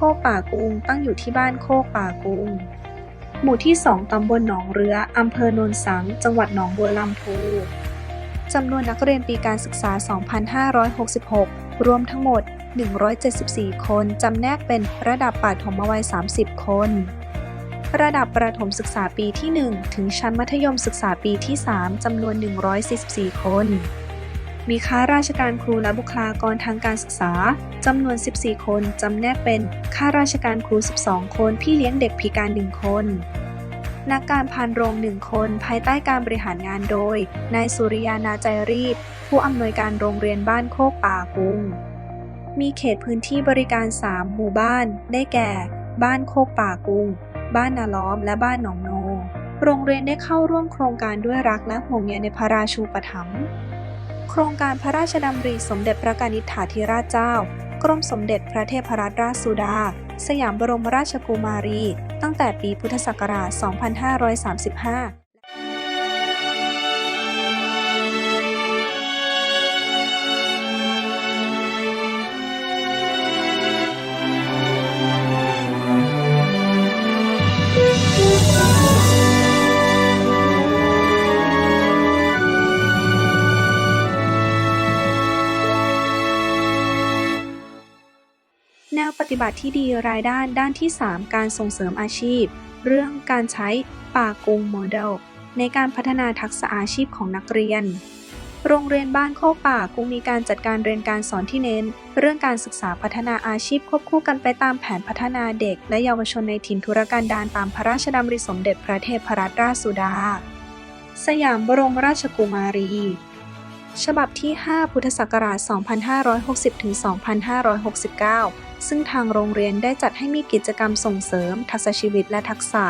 คกป่ากุงตั้งอยู่ที่บ้านโคกป่ากุงหมู่ที่ 2 ตำบลหนองเรือ อำเภอโนนสัง จังหวัดหนองบัวลำพู จำนวนนักเรียนปีการศึกษา 2566 รวมทั้งหมด 174 คน จำแนกเป็นระดับปฐมวัย 30 คน ระดับประถมศึกษาปีที่ 1 ถึงชั้นมัธยมศึกษาปีที่ 3 จำนวน 144 คน มีข้าราชการครูและบุคลากรทางการศึกษาจำนวน 14 คนจำแนกเป็นข้าราชการครู 12 คนพี่เลี้ยงเด็กพิการ 1 คน นักการพานโรง1คน ภายใต้การบริหารงานโดย นายสุริยานาใจรีบ ผู้อำนวยการโรงเรียนบ้านโคกป่ากุง มีเขตพื้นที่บริการ 3 หมู่บ้าน ได้แก่ บ้านโคกป่ากุง บ้านนาล้อม และบ้านหนองโน โรงเรียนได้เข้าร่วมโครงการด้วยรักและห่วงใยในพระราชูปถัมภ์ โครงการพระราชดำริสมเด็จพระกนิษฐาธิราชเจ้า กรมสมเด็จพระเทพรัตนราชสุดา สยามบรมราชกุมารี ตั้งแต่ปีพุทธศักราช 2535 ปฏิบัติที่ดีรายด้านด้านที่ 3 การส่งเสริมอาชีพ เรื่องการใช้ป่ากุงโมเดลในการพัฒนาทักษะอาชีพของนักเรียน โรงเรียนบ้านโคกป่ากุงมีการจัดการเรียนการสอนที่เน้น เรื่องการศึกษาพัฒนาอาชีพควบคู่กันไปตามแผนพัฒนาเด็ก และเยาวชนในถิ่นธุรกันดารตามพระราชดำริสมเด็จพระเทพรัตนราชสุดา สยามบรมราชกุมารี ฉบับที่ 5 พุทธศักราช 2560-2569 ซึ่งทางโรงเรียนได้จัดให้มีกิจกรรมส่งเสริม ทักษะชีวิตและทักษะ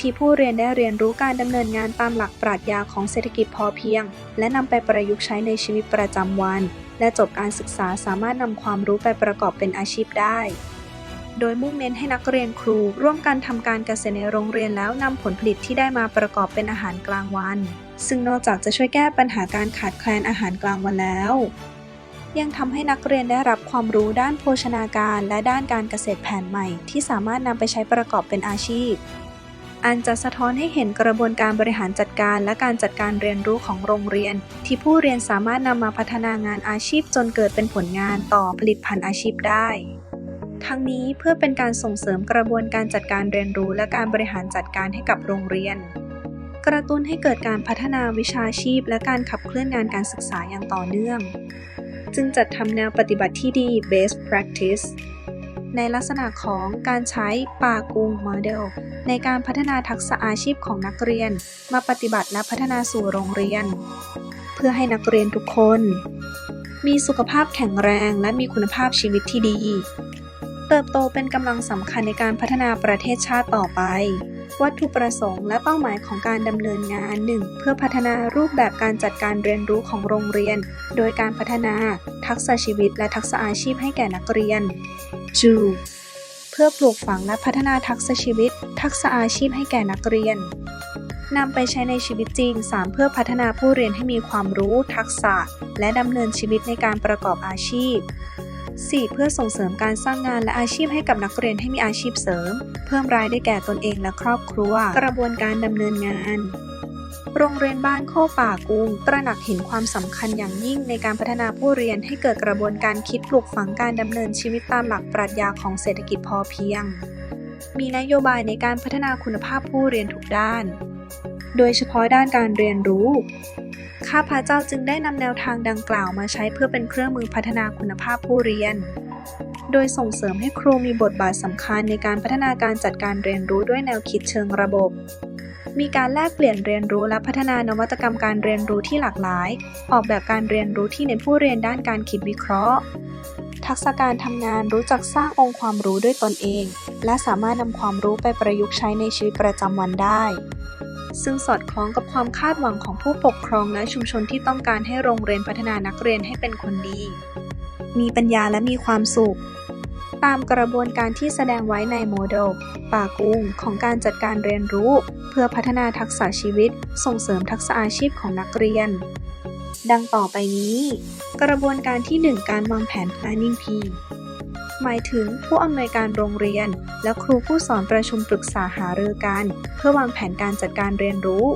ที่ผู้เรียนได้เรียนรู้การดำเนินงานตามหลักปรัชญาของเศรษฐกิจพอเพียง และนำไปประยุกต์ใช้ในชีวิตประจำวัน และจบการศึกษาสามารถนำความรู้ไปประกอบเป็นอาชีพได้ โดยมุ่งเน้นให้นักเรียนครู ร่วมกันทำการเกษตรในโรงเรียนแล้วนำผลผลิตที่ได้มาประกอบเป็นอาหารกลางวัน ซึ่งนอกจากจะช่วยแก้ปัญหาการขาดแคลนอาหารกลางวันแล้ว ยังทำให้นักเรียนได้รับความรู้ด้านโภชนาการและด้านการเกษตรแผนใหม่ ที่สามารถนำไปใช้ประกอบเป็นอาชีพ อันจะสะท้อนให้เห็นกระบวนการบริหารจัดการและการจัดการเรียนรู้ของโรงเรียน ที่ผู้เรียนสามารถนำมาพัฒนางานอาชีพจนเกิดเป็นผลงานต่อผลิตภัณฑ์อาชีพได้ทั้งนี้เพื่อเป็นการส่งเสริมกระบวนการจัดการเรียนรู้และการบริหารจัดการให้กับโรงเรียน กระตุ้นให้เกิดการพัฒนาวิชาชีพ และการขับเคลื่อนงานการศึกษาอย่างต่อเนื่อง จึงจัดทำแนวปฏิบัติที่ดี best practice ในลักษณะของการใช้ปากุงโมเดลในการพัฒนาทักษะอาชีพของนักเรียน มาปฏิบัติและพัฒนาสู่โรงเรียน เพื่อให้นักเรียนทุกคน มีสุขภาพแข็งแรงและมีคุณภาพชีวิตที่ดี เติบโตเป็นกำลังสำคัญในการพัฒนาประเทศชาติต่อไป วัตถุประสงค์และเป้าหมายของการดำเนินงาน 1. เพื่อพัฒนารูปแบบการจัดการเรียนรู้ของโรงเรียน โดยการพัฒนาทักษะชีวิตและทักษะอาชีพให้แก่นักเรียน 2. เพื่อปลูกฝังและพัฒนาทักษะชีวิต ทักษะอาชีพให้แก่นักเรียนนำไปใช้ในชีวิตจริง 3. เพื่อพัฒนาผู้เรียนให้มีความรู้ ทักษะ และดำเนินชีวิตในการประกอบอาชีพ 4. เพื่อส่งเสริมการสร้างงานและอาชีพให้กับนักเรียนให้มีอาชีพเสริม เพิ่มรายได้แก่ตนเองและครอบครัว กระบวนการดำเนินงานโรงเรียนบ้านโคกป่ากุงตระหนักเห็นความสำคัญอย่างยิ่งในการพัฒนาผู้เรียนให้เกิดกระบวนการคิดปลูกฝังการดำเนินชีวิตตามหลักปรัชญาของเศรษฐกิจพอเพียง มีนโยบายในการพัฒนาคุณภาพผู้เรียนทุกด้าน โดยเฉพาะด้านการเรียนรู้ ข้าพเจ้าจึงได้นำแนวทางดังกล่าวมาใช้เพื่อเป็นเครื่องมือพัฒนาคุณภาพผู้เรียน โดยส่งเสริมให้ครูมีบทบาทสำคัญในการพัฒนาการจัดการเรียนรู้ด้วยแนวคิดเชิงระบบ มีการแลกเปลี่ยนเรียนรู้และพัฒนานวัตกรรมการเรียนรู้ที่หลากหลาย ออกแบบการเรียนรู้ที่เน้นผู้เรียนด้านการคิดวิเคราะห์ทักษะการทำงานรู้จักสร้างองค์ความรู้ด้วยตนเอง และสามารถนำความรู้ไปประยุกต์ใช้ในชีวิตประจำวันได้ ซึ่งสอดคล้องกับความคาดหวังของผู้ปกครองและชุมชนที่ต้องการให้โรงเรียนพัฒนานักเรียนให้เป็นคนดี มีปัญญาและมีความสุข ตามกระบวนการที่แสดงไว้ในโมเดลป่ากุงของการจัดการเรียนรู้ เพื่อพัฒนาทักษะชีวิต ส่งเสริมทักษะอาชีพของนักเรียน ดังต่อไปนี้ กระบวนการที่ 1 การวางแผน planning P หมายถึงผู้อำนวยการโรงเรียน และครูผู้สอนประชุมปรึกษาหารือกัน เพื่อวางแผนการจัดการเรียนรู้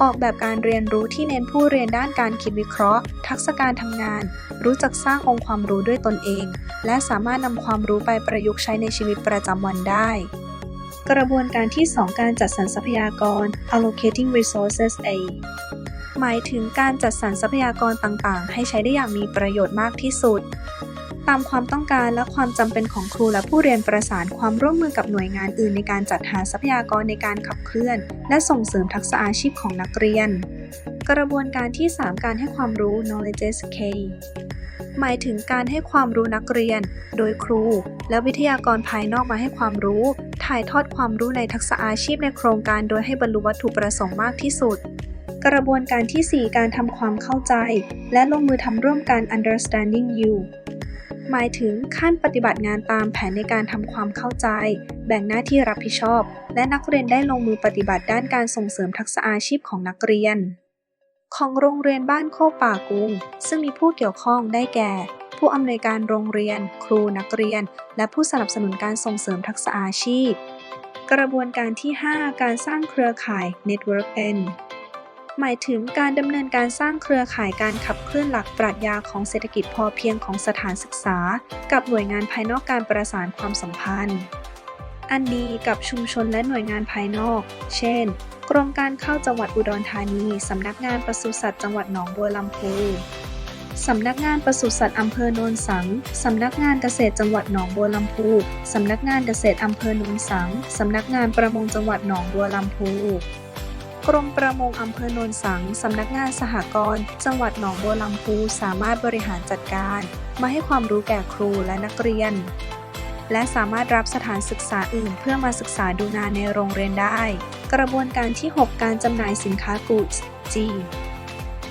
ออกแบบการเรียนรู้ที่เน้นผู้เรียนด้านการคิดวิเคราะห์ ทักษะการทำงาน รู้จักสร้างองค์ความรู้ด้วยตนเอง และสามารถนำความรู้ไปประยุกต์ใช้ในชีวิตประจำวันได้ กระบวนการที่ 2 การจัดสรรทรัพยากร allocating resources A หมายถึงการจัดสรรทรัพยากรต่างๆ ให้ใช้ได้อย่างมีประโยชน์มากที่สุด ตามความต้องการและความจำเป็นของครูและผู้เรียนประสานความร่วมมือกับหน่วยงานอื่นในการจัดหาทรัพยากรในการขับเคลื่อน และส่งเสริมทักษะอาชีพของนักเรียน กระบวนการที่ 3 การให้ความรู้ knowledge K หมายถึงการให้ความรู้นักเรียน โดยครู และวิทยากรภายนอกมาให้ความรู้ ถ่ายทอดความรู้ในทักษะอาชีพในโครงการโดยให้บรรลุวัตถุประสงค์มากที่สุดกระบวนการที่ 4 การทำความเข้าใจ และลงมือทำร่วมกัน understanding you หมายถึงขั้นปฏิบัติงานตามแผนในการทำความเข้าใจ แบ่งหน้าที่รับผิดชอบ และนักเรียนได้ลงมือปฏิบัติด้านการส่งเสริมทักษะอาชีพของนักเรียน ของโรงเรียนบ้านโคกป่ากุง ซึ่งมีผู้เกี่ยวข้องได้แก่ ผู้อำนวยการโรงเรียน ครูนักเรียน และผู้สนับสนุนการส่งเสริมทักษะอาชีพ กระบวนการที่ 5 การสร้างเครือข่าย Network N หมายถึงการดำเนินการสร้างเครือข่ายการขับเคลื่อนหลักปรัชญาของเศรษฐกิจพอเพียงของสถานศึกษา กับหน่วยงานภายนอกการประสานความสัมพันธ์ อันดีกับชุมชนและหน่วยงานภายนอก เช่น กรมการข้าวจังหวัดอุดรธานี สำนักงานปศุสัตว์จังหวัดหนองบัวลำพูสำนักงานปศุสัตว์อำเภอโนนสัง สำนักงานเกษตรจังหวัดหนองบัวลำพู สำนักงานเกษตรอำเภอโนนสัง สำนักงานประมงจังหวัดหนองบัวลำพู กรมประมงอำเภอโนนสัง สำนักงานสหกรณ์จังหวัดหนองบัวลำพูสามารถบริหารจัดการ มาให้ความรู้แก่ครูและนักเรียน และสามารถรับสถานศึกษาอื่น เพื่อมาศึกษาดูงานในโรงเรียนได้ กระบวนการที่ 6 การจำหน่ายสินค้า goods G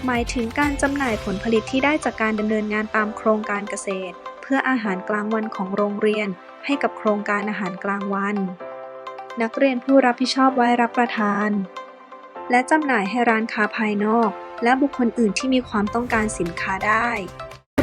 หมายถึงการจำหน่ายผลผลิตที่ได้จากการดำเนินงานตามโครงการเกษตร เพื่ออาหารกลางวันของโรงเรียน ให้กับโครงการอาหารกลางวัน นักเรียนผู้รับผิดชอบไว้รับประทาน และจำหน่ายให้ร้านค้าภายนอก และบุคคลอื่นที่มีความต้องการสินค้าได้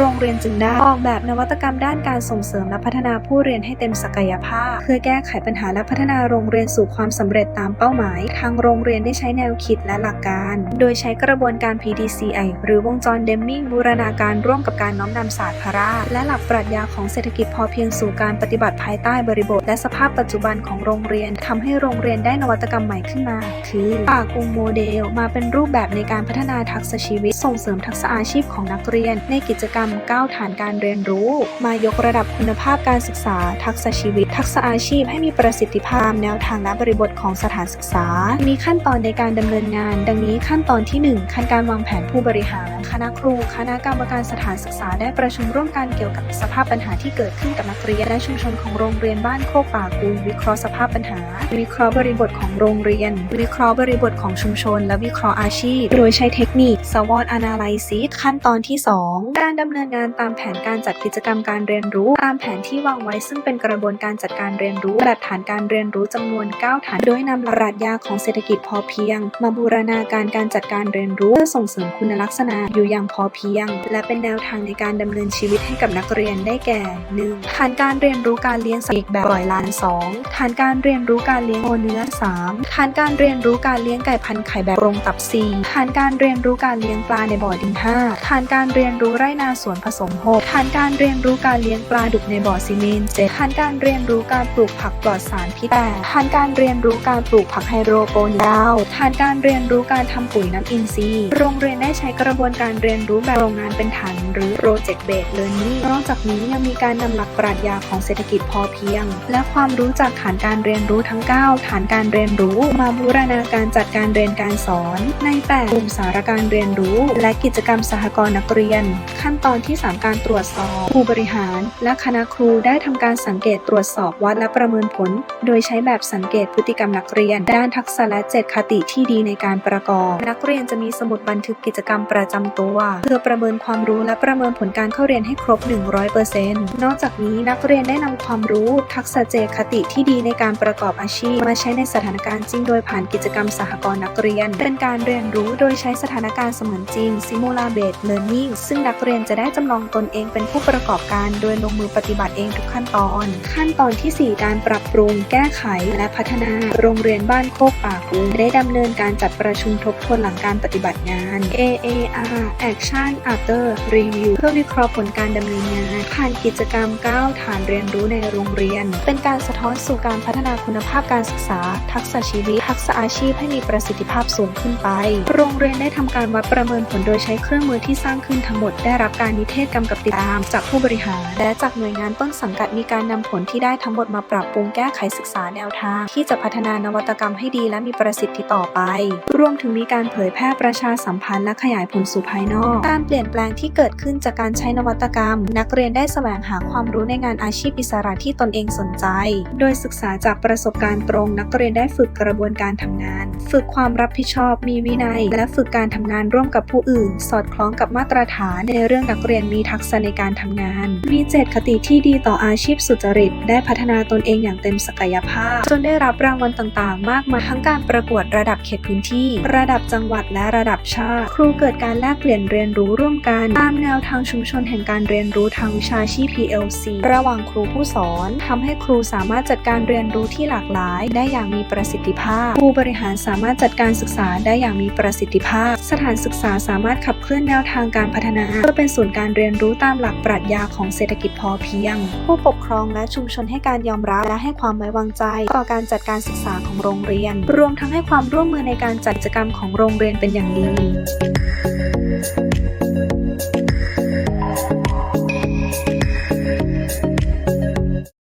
โรงเรียนจึงได้ออกแบบนวัตกรรมด้านการส่งเสริมและพัฒนาผู้เรียนให้เต็มศักยภาพ เพื่อแก้ไขปัญหาและพัฒนาโรงเรียนสู่ความสำเร็จตามเป้าหมาย ทางโรงเรียนได้ใช้แนวคิดและหลักการ โดยใช้กระบวนการ PDCI หรือวงจรเดมมิงบูรณาการร่วมกับการน้อมนำศาสตร์พระราชและหลักปรัชญาของเศรษฐกิจพอเพียงสู่การปฏิบัติภายใต้บริบท และสภาพปัจจุบันของโรงเรียนทำให้โรงเรียนได้นวัตกรรมใหม่ขึ้นมา คือปากกุงโมเดล มาเป็นรูปแบบในการพัฒนาทักษะชีวิต ส่งเสริมทักษะอาชีพของนักเรียน ในกิจกรรมก้าวฐานการเรียนรู้ มายกระดับคุณภาพการศึกษา ทักษะชีวิต ทักษะอาชีพให้มีประสิทธิภาพแนวทางและบริบทของสถานศึกษา มีขั้นตอนในการดำเนินงาน ดังนี้ขั้นตอนที่ 1 ขั้นการวางแผนผู้บริหาร คณะครู คณะกรรมการสถานศึกษาได้ประชุมร่วมกันเกี่ยวกับสภาพปัญหาที่เกิดขึ้นกับนักเรียนและชุมชนของโรงเรียนบ้านโคกป่ากูวิเคราะห์สภาพปัญหา วิเคราะห์บริบทของโรงเรียน วิเคราะห์บริบทของชุมชน และวิเคราะห์อาชีพ โดยใช้เทคนิค SWOT Analysis ขั้นตอนที่ 2 การดำเนินงานตามแผนการจัดกิจกรรมการเรียนรู้ ตามแผนที่วางไว้ซึ่งเป็นกระบวนการจัดการเรียนรู้แบบฐานการเรียนรู้จำนวน 9 ฐาน โดยนำหลักปรัชญาของเศรษฐกิจพอเพียง มาบูรณาการการจัดการเรียนรู้เพื่อส่งเสริมคุณลักษณะอยู่อย่างพอเพียง และเป็นแนวทางในการดำเนินชีวิตให้กับนักเรียนได้แก่ 1. ฐานการเรียนรู้การเลี้ยงสัตว์อีกแบบปล่อยลาน 2. ฐานการเรียนรู้การเลี้ยงโคเนื้อ 3. ฐานการเรียนรู้การเลี้ยงไก่พันไข่แบบกรงตับ 4. ฐานการเรียนรู้การเลี้ยงปลาในบ่อดิน 5. ฐานการเรียนรู้ไร่นาสวนผสม 6. ฐานการเรียนรู้การเลี้ยงปลาดุกในบ่อซีเมนต์ 7. ฐานการเรียนรู้การปลูกผักปลอดสารพิษ 8. ฐานการเรียนรู้การปลูกผักไฮโดรโปนิก 9. ฐานการเรียนรู้การทำปุ๋ยน้ำอินทรีย์ โรงเรียนได้ใช้กระบวนการเรียนรู้แบบโรงงานเป็นฐานหรือ Project Based Learning นอกจากนี้ยังมีการนำหลักปรัชญาของเศรษฐกิจพอเพียง และความรู้จากฐานการเรียนรู้ทั้ง 9 ฐานการเรียนรู้มาบูรณาการจัดการเรียนการสอน ใน8กลุ่มสาระการเรียนรู้ และกิจกรรมสหกรณ์นักเรียน ขั้นตอนอนที่ 3 การตรวจสอบผู้บริหาร และคณะครูได้ทำการสังเกตตรวจสอบวัดและประเมินผล โดยใช้แบบสังเกตพฤติกรรมนักเรียน ด้านทักษะและเจตคติที่ดีในการประกอบ นักเรียนจะมีสมุดบันทึกกิจกรรมประจำตัว เพื่อประเมินความรู้และประเมินผลการเข้าเรียนให้ครบ 100%นอกจากนี้นักเรียนได้นำความรู้ ทักษะเจตคติที่ดีในการประกอบอาชีพ มาใช้ในสถานการณ์จริง โดยผ่านกิจกรรมสหกรณ์นักเรียน เป็นการเรียนรู้โดยใช้สถานการณ์เสมือนจริง Simula Based Learning ซึ่งนักเรียนจะได้ได้จำลองตนเองเป็นผู้ประกอบการ โดยลงมือปฏิบัติเองทุกขั้นตอน ขั้นตอนที่ 4 การปรับปรุง แก้ไข และพัฒนา โรงเรียนบ้านโคกป่ากุงได้ดำเนินการจัดประชุมทบทวนหลังการปฏิบัติงาน AAR Action After Review เพื่อวิเคราะห์ผลการดำเนินงาน ผ่านกิจกรรม 9 ฐานเรียนรู้ในโรงเรียน เป็นการสะท้อนสู่การพัฒนาคุณภาพการศึกษา ทักษะชีวิต ทักษะอาชีพให้มีประสิทธิภาพสูงขึ้นไป โรงเรียนได้ทำการวัดประเมินผลโดยใช้เครื่องมือที่สร้างขึ้นทั้งหมดได้รับการนิเทศกำกับติดตามจากผู้บริหาร และจากหน่วยงานต้นสังกัดมีการนำผลที่ได้ทั้งหมดมาปรับปรุงแก้ไขศึกษาแนวทาง ที่จะพัฒนานวัตกรรมให้ดีและมีประสิทธิต่อไป รวมถึงมีการเผยแพร่ประชาสัมพันธ์และขยายผลสู่ภายนอก การเปลี่ยนแปลงที่เกิดขึ้นจากการใช้นวัตกรรม นักเรียนได้แสวงหาความรู้ในงานอาชีพอิสระที่ตนเองสนใจ โดยศึกษาจากประสบการณ์ตรง นักเรียนได้ฝึกกระบวนการทำงาน ฝึกความรับผิดชอบ มีวินัย และฝึกการทำงานร่วมกับผู้อื่น สอดคล้องกับมาตรฐานในเรื่องนักเรียนมีทักษะในการทำงาน มีเจตคติที่ดีต่ออาชีพสุจริต ได้พัฒนาตนเองอย่างเต็มศักยภาพ จนได้รับรางวัลต่างๆ มากมายทั้งการประกวดระดับเขตพื้นที่ ระดับจังหวัดและระดับชาติ ครูเกิดการแลกเปลี่ยนเรียนรู้ร่วมกัน ตามแนวทางชุมชนแห่งการเรียนรู้ทางวิชาชีพ PLC ระหว่างครูผู้สอนทำให้ครูสามารถจัดการเรียนรู้ที่หลากหลาย ได้อย่างมีประสิทธิภาพ ผู้บริหารสามารถจัดการศึกษาได้อย่างมีประสิทธิภาพ สถานศึกษาสามารถขับเคลื่อนแนวทางการพัฒนาเพื่อเป็นศูนย์การเรียนรู้ตามหลักปรัชญาของเศรษฐกิจพอเพียง ผู้ปกครองและชุมชนให้การยอมรับและให้ความไว้วางใจ ต่อการจัดการศึกษาของโรงเรียน รวมทั้งให้ความร่วมมือในการจัดกิจกรรมของโรงเรียนเป็นอย่างดี